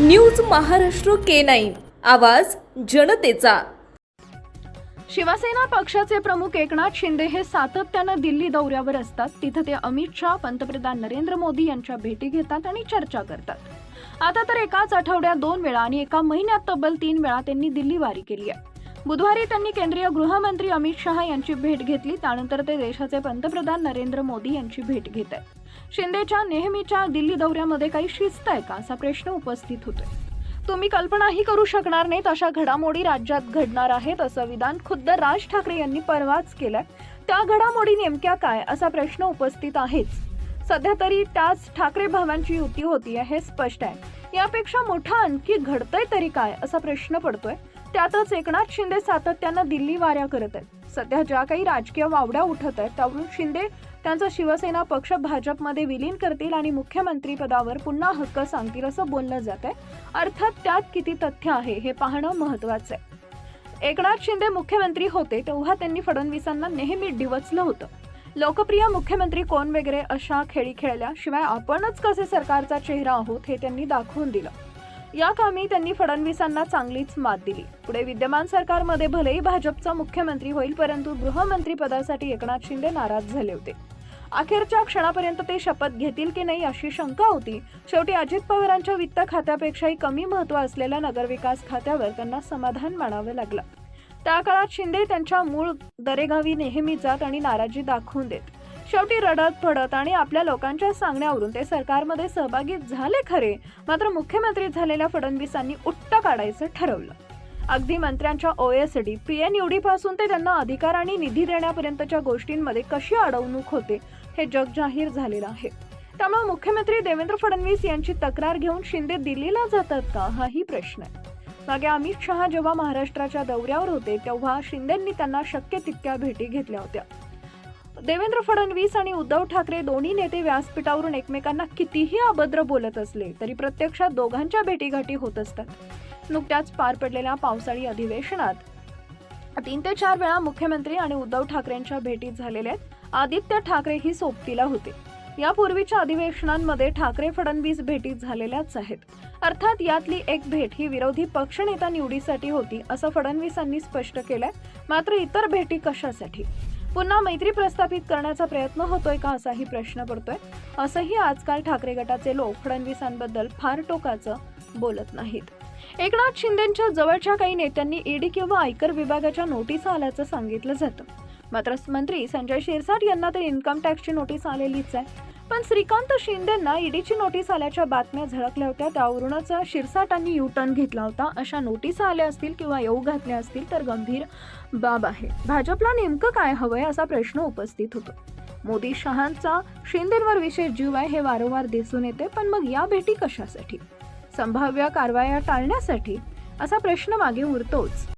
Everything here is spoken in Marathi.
News Maharashtra K nine. आवाज जनतेचा. शिवसेना पक्षाचे प्रमुख एकनाथ शिंदे हे सातत्यानं दिल्ली दौऱ्यावर असतात. तिथं ते अमित शहा पंतप्रधान नरेंद्र मोदी यांच्या भेटी घेतात आणि चर्चा करतात. आता तर एकाच आठवड्यात दोन वेळा आणि एका महिन्यात तब्बल तीन वेळा त्यांनी दिल्ली वारी केली आहे. बुधवारी त्यांनी केंद्रीय गृहमंत्री अमित शहा यांची भेट घेतली. त्यानंतर ते देशाचे पंतप्रधान नरेंद्र मोदी यांची भेट घेत आहेत. शिंदेच्या नेहमीच्या दिल्ली दौऱ्यामध्ये काही शिस्त आहे का? असा प्रश्न उपस्थित होतोय. तुम्ही कल्पनाही करू शकणार नाहीत अशा घडामोडी राज्यात घडणार आहेत असं विधान खुद्द राज ठाकरे यांनी परवाच केलंय. त्या घडामोडी नेमक्या काय? असा प्रश्न उपस्थित आहेच. सध्या तरी त्याच ठाकरे भावांची युती होती हे स्पष्ट आहे. यापेक्षा मोठं आणखी घडतंय तरी काय असा प्रश्न पडतोय. त्यातच एकनाथ शिंदे सातत्यानं दिल्ली वाऱ्या करत आहेत. सध्या ज्या काही राजकीय वावड्या उठत आहेत त्यावरून शिंदे त्यांचा शिवसेना पक्ष भाजपमध्ये विलीन करतील आणि मुख्यमंत्री पदावर पुन्हा हक्क सांगतील असं बोललं जात आहे. अर्थात त्यात किती तथ्य आहे हे पाहणं महत्वाचं आहे. एकनाथ शिंदे मुख्यमंत्री होते तेव्हा त्यांनी फडणवीसांना नेहमी डिवचलं होतं. लोकप्रिय मुख्यमंत्री कोण वगैरे अशा खेळी खेळल्या शिवाय आपणच कसे सरकारचा चेहरा आहोत हे त्यांनी दाखवून दिलं. या कामी त्यांनी फडणवीसांना चांगलीच मात दिली. पुढे विद्यमान सरकारमध्ये भलेही भाजपचा मुख्यमंत्री होईल परंतु गृहमंत्री पदासाठी एकनाथ शिंदे नाराज झाले होते. अखेरच्या क्षणापर्यंत ते शपथ घेतील की नाही अशी शंका होती. शेवटी अजित पवारांच्या वित्त खात्यापेक्षाही कमी महत्त्व असलेल्या नगरविकास खात्यावर त्यांना समाधान मानावं लागलं. त्या काळात शिंदे त्यांच्या मूळ दरेगावी नेहमी जात आणि नाराजी दाखवून देत. शेवटी रडत पडत आणि आपल्या लोकांच्या सांगण्यावरून ते सरकारमध्ये सहभागी झाले खरे. मात्र मुख्यमंत्री झालेल्या फडणवीसांनी उट्ट काढायचं ठरवलं. अगदी मंत्र्यांच्या O S D P N निवडीपासून ते त्यांना अधिकार आणि निधी देण्यापर्यंतच्या गोष्टींमध्ये कशी अडवणूक होते हे जग जाहीर झालेलं आहे. त्यामुळे मुख्यमंत्री देवेंद्र फडणवीस यांची तक्रार घेऊन शिंदे दिल्लीला जातात का हाही प्रश्न आहे. मागे अमित शहा जेव्हा महाराष्ट्राच्या दौऱ्यावर होते तेव्हा शिंदेंनी त्यांना शक्य तितक्या भेटी घेतल्या होत्या. देवेंद्र फडणवीस आणि उद्धव ठाकरे दोन्ही नेते व्यासपीठावरून एकमेकांना कितीही अभद्र बोलत असले तरी प्रत्यक्षात दोघांच्या भेटीगाठी होत असतात. नुकत्याच पार पडलेल्या पावसाळी अधिवेशनात तीन ते चार वेळा मुख्यमंत्री आणि उद्धव ठाकरेंच्या भेटीत झालेल्या आहेत. आदित्य ठाकरे ही सोबतीला होते. यापूर्वीच्या अधिवेशनांमध्ये ठाकरे फडणवीस भेटीत झालेल्याच आहेत. अर्थात यातली एक भेट ही विरोधी पक्षनेता निवडीसाठी होती असं फडणवीसांनी स्पष्ट केलंय. मात्र इतर भेटी कशासाठी? पुन्हा मैत्री प्रस्थापित करण्याचा प्रयत्न होतोय का असाही प्रश्न पडतोय. असंही आजकाल ठाकरे गटाचे लोक फडणवीसांबद्दल फार टोकाचं बोलत नाहीत. एकनाथ शिंदेच्या जवळच्या काही नेत्यांनी ईडी किंवा आयकर विभागाच्या नोटीस आल्याचं सांगितलं जातं. मात्र मंत्री संजय शिरसाट यांना तर इन्कम टॅक्सची नोटीस आलेलीच आहे. पण श्रीकांत शिंदेंना ईडीची नोटीस आल्याच्या बातम्या झळकल्या होत्या. त्यावरूनच शिरसाटांनी यू टर्न घेतला होता. अशा नोटीस आल्या असतील किंवा येऊ घातल्या असतील तर गंभीर बाब आहे. भाजपला नेमकं काय हवंय असा प्रश्न उपस्थित होतो. मोदी शहांचा शिंदेवर विशेष जीव आहे हे वारंवार दिसून येते. पण मग या भेटी कशासाठी? संभाव्य कारवाया टाळण्यासाठी असा प्रश्न मागे उरतोच.